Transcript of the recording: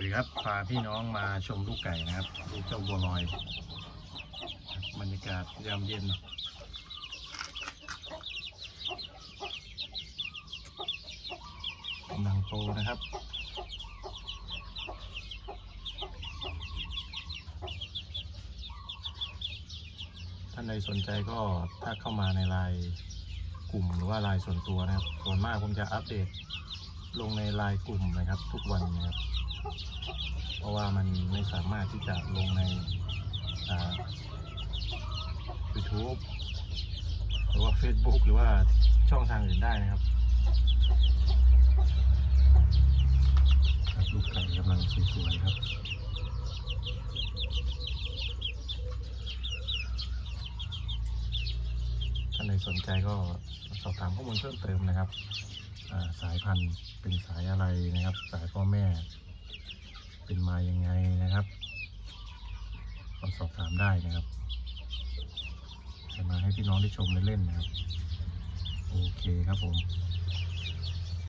วัสดีครับพาพี่น้องมาชมลูกไก่นะครับ ลูกเจ้าบัวลอยบรรยากาศยามเย็น กำลังโตนะครับ ท่านใดสนใจก็ถ้าเข้ามาในไลน์กลุ่มหรือว่าไลน์ส่วนตัวนะครับ ส่วนมากผมจะอัปเดต ลงในไลน์กลุ่มนะครับ ทุกวันนะครับ เพราะว่ามันไม่สามารถที่จะลงในอ่า YouTube หรือว่า Facebook หรือว่าช่องทางอื่นได้นะครับครับลูกไก่กำลังสวยๆครับท่านใดสนใจก็สอบถามข้อมูลเพิ่มเติมนะครับอ่าสาย พันธุ์เป็นสายอะไรนะครับ สายพ่อแม่ เป็นมายังไงนะครับก็สอบถามได้นะครับจะมาให้พี่น้องได้ชมเล่นๆนะครับ โอเคครับผม